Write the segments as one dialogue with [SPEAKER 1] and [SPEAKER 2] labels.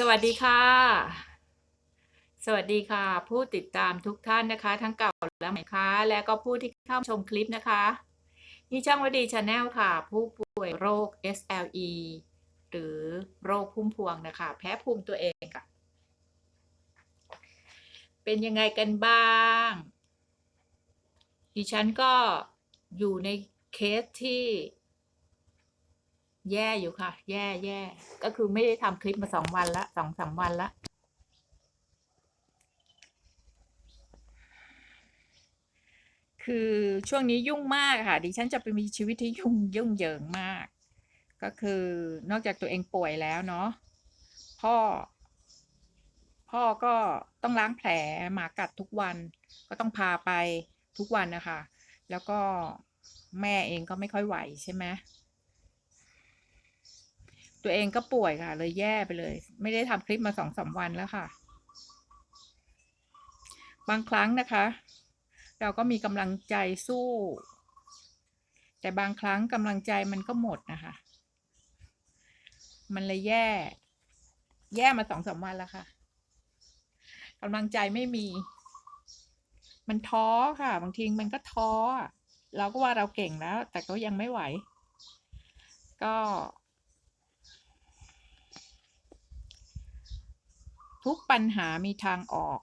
[SPEAKER 1] สวัสดีค่ะ สวัสดีค่ะ ผู้ติดตามทุกท่านนะคะ ทั้งเก่าและใหม่ค่ะและก็ผู้ที่เข้าชมคลิปนะคะนี่ช่างวดีชาแนลค่ะ ผู้ป่วยโรค SLE หรือโรคพุ่มพวงนะคะ แพ้ภูมิตัวเองค่ะ เป็นยังไงกันบ้าง ดิฉันก็อยู่ในเคสที่ แย่อยู่ค่ะ แย่แย่ก็คือไม่ได้ทำคลิปมาสองวันละสองสามวันละคือช่วงนี้ยุ่งมากค่ะ ดิฉันจะไปมีชีวิตที่ยุ่งยุ่งเหยิงมาก ก็คือนอกจากตัวเองป่วยแล้วเนาะพ่อ พ่อก็ต้องล้างแผลหมากัดทุกวัน ก็ต้องพาไปทุกวันนะคะ แล้วก็แม่เองก็ไม่ค่อยไหวใช่ไหม ตัวเองก็ป่วยค่ะ เลยแย่ไปเลย ไม่ได้ทำคลิปมาสองสามวันแล้วค่ะ บางครั้งนะคะ เราก็มีกำลังใจสู้ แต่บางครั้งกำลังใจมันก็หมดนะคะ มันเลยแย่ แย่มาสองสามวันแล้วค่ะกำลังใจไม่มี มันท้อค่ะ บางทีมันก็ท้อเราก็ว่าเราเก่งแล้ว แต่ก็ยังไม่ไหว ก็ ทุกปัญหามีทางออก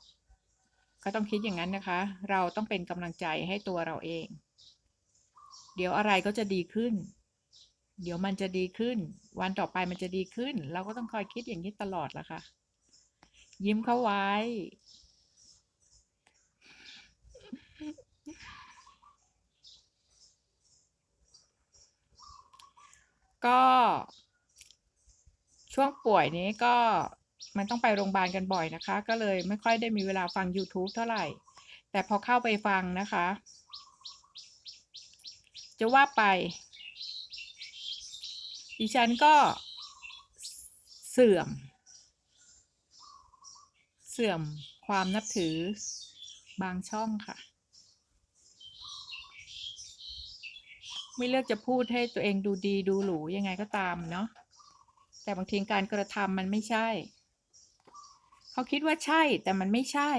[SPEAKER 1] ก็ต้องคิดอย่างนั้นนะคะ เราต้องเป็นกำลังใจให้ตัวเราเอง เดี๋ยวอะไรก็จะดีขึ้น เดี๋ยวมันจะดีขึ้น วันต่อไปมันจะดีขึ้น เราก็ต้องคอยคิดอย่างนี้ตลอดละค่ะ ยิ้มเข้าไว้ ก็ช่วงป่วยนี้ก็ มันต้องไปโรงพยาบาลกันบ่อยนะคะ ก็เลยไม่ค่อยได้มีเวลาฟัง YouTube เท่าไหร่ แต่พอเข้าไปฟังนะคะ จะว่าไปดิฉันก็เสื่อม เสื่อมความนับถือบางช่องค่ะ ไม่เลือกจะพูดให้ตัวเองดูดีดูหรูยังไงก็ตามเนาะแต่บางทีการกระทำมันไม่ใช่ เขาคิดว่าใช่แต่มันไม่ใช่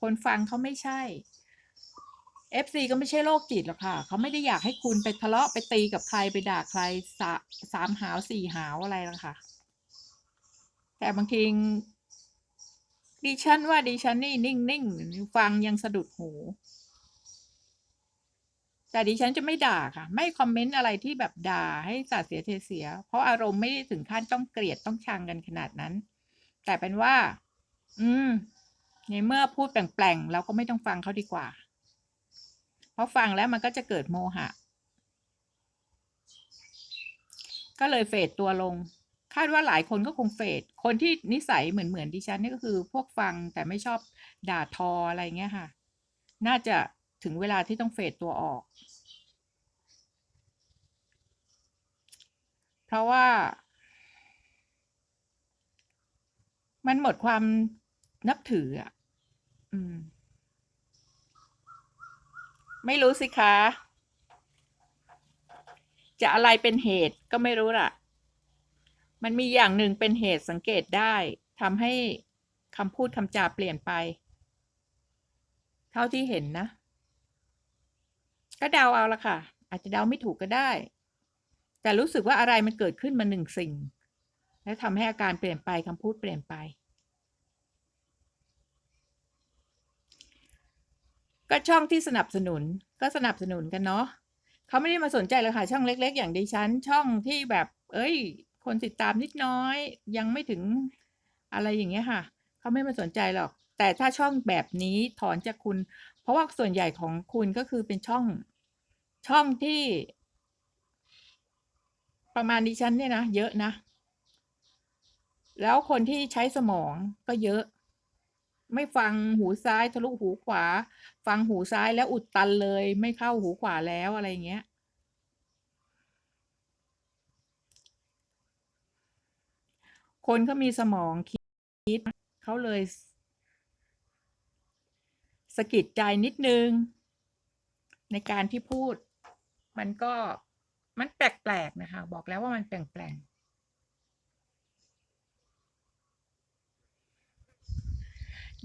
[SPEAKER 1] คนฟังเขาไม่ใช่ FC ก็ไม่ใช่โรคจิตหรอกค่ะ เขาไม่ได้อยากให้คุณไปทะเลาะไปตีกับใครไปด่าใครสาสามหาวสี่หาวอะไรหรอกค่ะ แต่บางทีดิฉันว่าดิฉันนี่นิ่งๆฟังยังสะดุดหู แต่ดิฉันจะไม่ด่าค่ะ ไม่คอมเมนต์อะไรที่แบบด่าให้สาเสียเทเสีย เพราะอารมณ์ไม่ได้ถึงขั้นต้องเกลียดต้องชังกันขนาดนั้น แต่เป็นว่า อืม ในเมื่อพูดแปลงๆเราก็ไม่ต้องฟังเขาดีกว่า เพราะฟังแล้วมันก็จะเกิดโมหะ ก็เลยเฟดตัวลง คาดว่าหลายคนก็คงเฟด คนที่นิสัยเหมือนเหมือนดิฉันนี่ก็คือ พวกฟังแต่ไม่ชอบด่าทออะไรเงี้ยค่ะ น่าจะถึงเวลาที่ต้องเฟดตัวออก เพราะว่า มันหมดความนับถืออะ อืม ไม่รู้สิคะ จะอะไรเป็นเหตุก็ไม่รู้ล่ะ มันมีอย่างหนึ่งเป็นเหตุสังเกตได้ทำให้คำพูดคำจาเปลี่ยนไป เท่าที่เห็นนะ ก็เดาเอาละค่ะ อาจจะเดาไม่ถูกก็ได้ แต่รู้สึกว่าอะไรมันเกิดขึ้นมาหนึ่งสิ่ง และทำให้อาการเปลี่ยนไปคำพูดเปลี่ยนไป ก็ช่องที่สนับสนุนก็สนับสนุนกันเนาะเขาไม่ได้มาสนใจเลยค่ะช่องเล็ก ๆ อย่างดิฉัน ช่องที่แบบ เอ้ย คนติดตามนิดน้อย ยังไม่ถึงอะไรอย่างเงี้ยค่ะเขาไม่มาสนใจหรอก แต่ถ้าช่องแบบนี้ถอนจากคุณ เพราะว่าส่วนใหญ่ของคุณก็คือเป็นช่องช่องที่ ประมาณดิฉันเนี่ยนะ เยอะนะ แล้วคนที่ใช้สมองก็เยอะ ไม่ฟังหูซ้ายทะลุหูขวา ฟังหูซ้ายแล้วอุดตันเลย ไม่เข้าหูขวาแล้วอะไรเงี้ย คนเขามีสมองคิดเขาเลยสะกิดใจนิดนึง ในการที่พูด มันก็มันแปลกๆนะคะ บอกแล้วว่ามันแปลก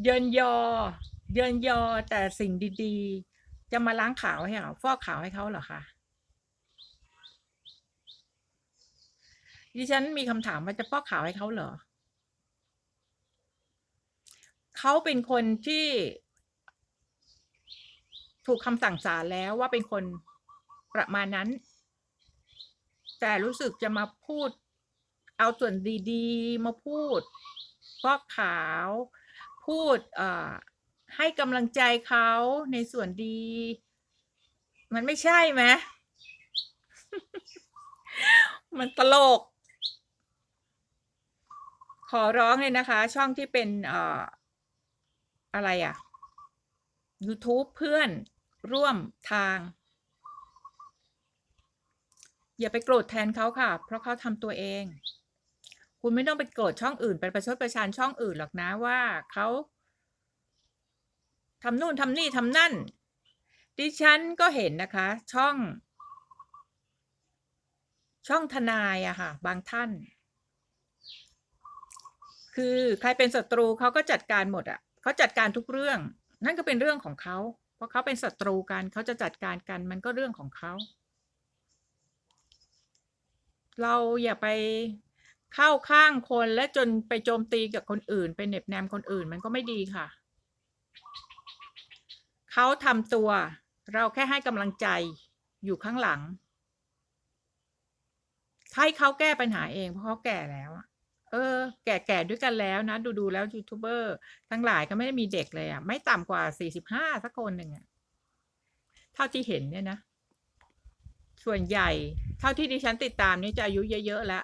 [SPEAKER 1] เยินยอ เยินยอแต่สิ่งดีๆ จะมาล้างขาวให้เขาฟอกขาวให้เขาเหรอคะดิฉันมีคำถามว่าจะฟอกขาวให้เขาเหรอเขาเป็นคนที่ถูกคำสั่งศาลแล้วว่าเป็นคนประมาณนั้น แต่รู้สึกจะมาพูด เอาส่วนดีๆ มาพูดฟอกขาว พูดเอ่อให้กำลังใจเขาในส่วนดี มันไม่ใช่ไหมมันตลก ขอร้องเลยนะคะ ช่องที่เป็นเอ่ออะไรอะ YouTube เพื่อนร่วมทาง อย่าไปโกรธแทนเขาค่ะ เพราะเขาทำตัวเอง คุณไม่ต้องไปโกรธช่องอื่นไปประชดประชันช่องอื่นหรอกนะว่าเขาทำนู่นทำนี่ทำนั่น ดิฉันก็เห็นนะคะ ช่อง ช่องทนายอะค่ะ บางท่าน คือใครเป็นศัตรูเขาก็จัดการหมดอะเขาจัดการทุกเรื่อง นั่นก็เป็นเรื่องของเขาเพราะเขาเป็นศัตรูกันเขาจะจัดการกันมันก็เรื่องของเขาเราอย่าไป เข้าข้างคนและจนไปโจมตีกับคนอื่น ไปเหน็บแนมคนอื่นมันก็ไม่ดีค่ะ เขาทำตัว เราแค่ให้กำลังใจอยู่ข้างหลังให้เขาแก้ปัญหาเองเพราะเขาแก่แล้วเออ แก่ๆด้วยกันแล้วนะ ดูๆแล้วยูทูบเบอร์ทั้งหลายก็ไม่ได้มีเด็กเลยอะไม่ต่ำกว่าสี่สิบห้าสักคนหนึ่งอะเท่าที่เห็นเนี่ยนะ ส่วนใหญ่ เท่าที่ดิฉันติดตามนี่จะอายุเยอะๆแล้ว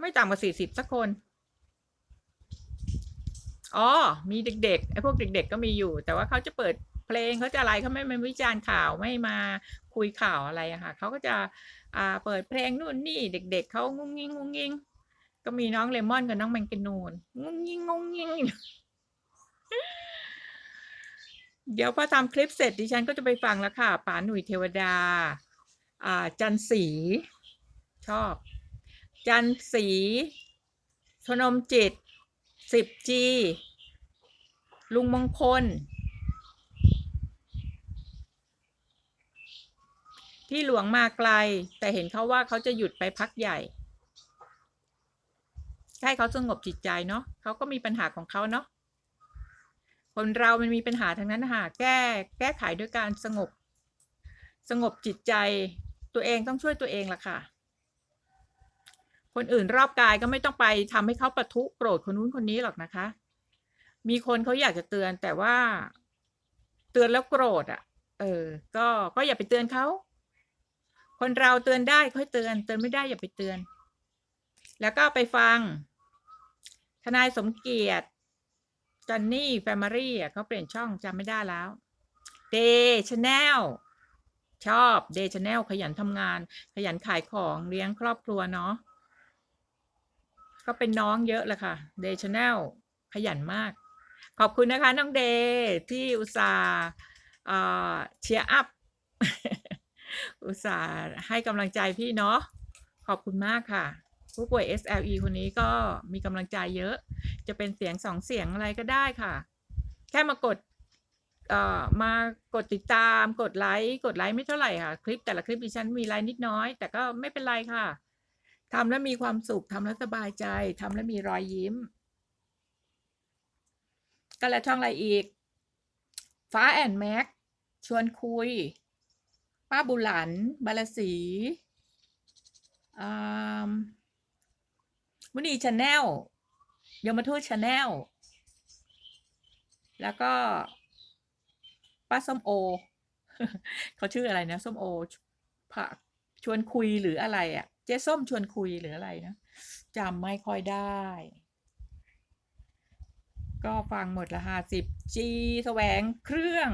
[SPEAKER 1] ไม่ต่ำกว่าสี่สิบสักคน อ๋อ มีเด็กๆไอ้พวกเด็ก ๆ ก็มีอยู่ แต่ว่าเขาจะเปิดเพลงเขาจะอะไรเขาไม่มาวิจารณ์ข่าวไม่มาคุยข่าวอะไรอะค่ะเขาก็จะอ่าเปิดเพลงนู่นนี่เด็ก ๆเขางุ้งงิงงุ้งงิงก็มีน้องเลมอนกับน้องแมงกนูนงุ้งงิงงุ้งงิงเดี๋ยวพอทำคลิปเสร็จดิฉันก็จะไปฟังแล้วค่ะป๋าหนุ่ยเทวดา อ่าจันสีชอบ จันสีชนมจิต สิบจี ลุงมงคล พี่หลวงมาไกล แต่เห็นเขาว่าเขาจะหยุดไปพักใหญ่ ให้เขาสงบจิตใจเนาะเขาก็มีปัญหาของเขาเนาะคนเรามันมีปัญหาทั้งนั้นค่ะแก้แก้ไขด้วยการสงบ สงบจิตใจ ตัวเองต้องช่วยตัวเองล่ะค่ะ คนอื่นรอบกายก็ไม่ต้องไปทำให้เขาปะทุโกรธคนนู้นคนนี้หรอกนะคะ มีคนเขาอยากจะเตือนแต่ว่า เตือนแล้วโกรธอะ เออ ก็ก็อย่าไปเตือนเขาคนเราเตือนได้ค่อยเตือน เตือนไม่ได้อย่าไปเตือน แล้วก็ไปฟัง ทนายสมเกียรติจันนี่แฟมิลี่อะเขาเปลี่ยนช่องจำไม่ได้แล้วเดชแนลชอบเดชแนลขยันทำงาน ขยันขายของเลี้ยงครอบครัวเนาะ ก็เป็นน้องเยอะเลยค่ะเดชแนลขยันมาก ขอบคุณนะคะน้องเดที่อุตส่าห์เชียร์อัพอุตส่าห์ให้กำลังใจพี่เนาะขอบคุณมากค่ะ ผู้ป่วย SLE คนนี้ก็มีกำลังใจเยอะ จะเป็นเสียงสองเสียงอะไรก็ได้ค่ะ แค่มากดเออมากดติดตามกดไลค์กดไลค์ไม่เท่าไหร่ค่ะ คลิปแต่ละคลิปดิฉันมีไลค์นิดน้อย แต่ก็ไม่เป็นไรค่ะ ทำแล้วมีความสุขทำแล้วสบายใจทำแล้วมีรอยยิ้ม ก็แล้วช่องอะไรอีก ฟ้าแอนแม็กชวนคุย ป้าบุหลัน บาลสีอ่ามุนีชาแนลยมทูตชาแนลแล้วก็ ป้าส้มโอ เขาชื่ออะไรนะ ส้มโอพะชวนคุยหรืออะไรอะ่ะ จ๊ส้มชวนคุยหรืออะไรนะจำไม่ค่อยได้ ก็ฟังหมดละห้าสิบจีแสวงเครื่อง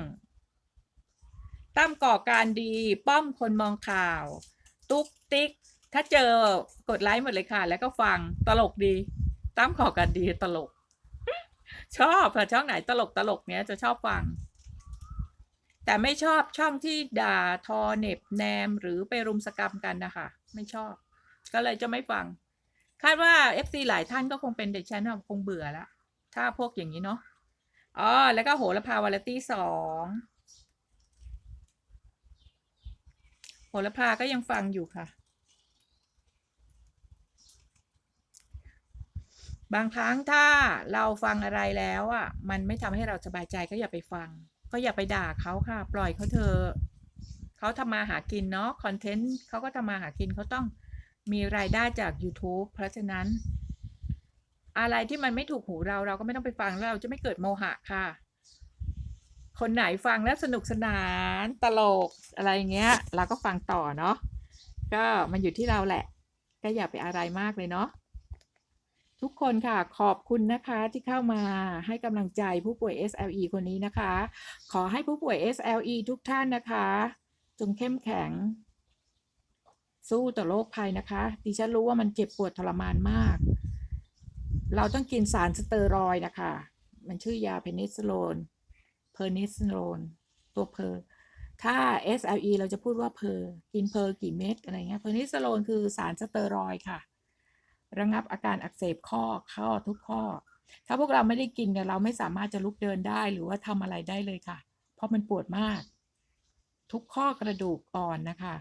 [SPEAKER 1] ตั้มก่อการดีป้อมคนมองข่าว ตุ๊กติ๊ก ถ้าเจอกดไลค์หมดเลยค่ะ แล้วก็ฟังตลกดี ตั้มก่อการดีตลก ชอบค่ะช่องไหนตลกตลกเนี้ยจะชอบฟัง แต่ไม่ชอบช่องที่ด่าทอเหน็บแนมหรือไปรุมสกรรมกันนะคะ ไม่ชอบ ก็เลยจะไม่ฟัง คาดว่า FC หลายท่านก็คงเป็นเด็กชั้นคงเบื่อแล้วถ้าพวกอย่างนี้เนาะอ๋อแล้วก็โหระพาวาไรตี้สองโหระพาก็ยังฟังอยู่ค่ะ บางครั้งถ้าเราฟังอะไรแล้วอะ มันไม่ทำให้เราสบายใจก็อย่าไปฟัง ก็อย่าไปด่าเขาค่ะ ปล่อยเขาเถอะเขาทำมาหากินเนาะคอนเทนต์เขาก็ทำมาหากินเขาต้อง มีรายได้จาก YouTube เพราะฉะนั้น อะไรที่มันไม่ถูกหูเราเราก็ไม่ต้องไปฟังแล้วเราจะไม่เกิดโมหะค่ะ คนไหนฟังแล้วสนุกสนานตลกอะไรเงี้ย เราก็ฟังต่อเนาะก็มันอยู่ที่เราแหละ ก็อย่าไปอะไรมากเลยเนาะทุกคนค่ะขอบคุณนะคะที่เข้ามาให้กำลังใจผู้ป่วย SLE คนนี้นะคะ ขอให้ผู้ป่วย SLE ทุกท่านนะคะ จงเข้มแข็ง สู้ต่อโรคภัยนะคะ ดิฉันรู้ว่ามันเจ็บปวดทรมานมาก เราต้องกินสารสเตอรอยนะคะ มันชื่อยาเพนิซิลลเพอร์นิซิลลตัวเพอร์ถ้า SLE เราจะพูดว่าเพอร์กินเพอร์กี่เม็ดอะไรเงี้ยเพอร์นิซิลลคือสารสเตอรอยค่ะ ระงับอาการอักเสบข้อข้อทุกข้อ ถ้าพวกเราไม่ได้กินเนี่ยเราไม่สามารถจะลุกเดินได้หรือว่าทำอะไรได้เลยค่ะ เพราะมันปวดมาก ทุกข้อกระดูกอ่อนนะคะ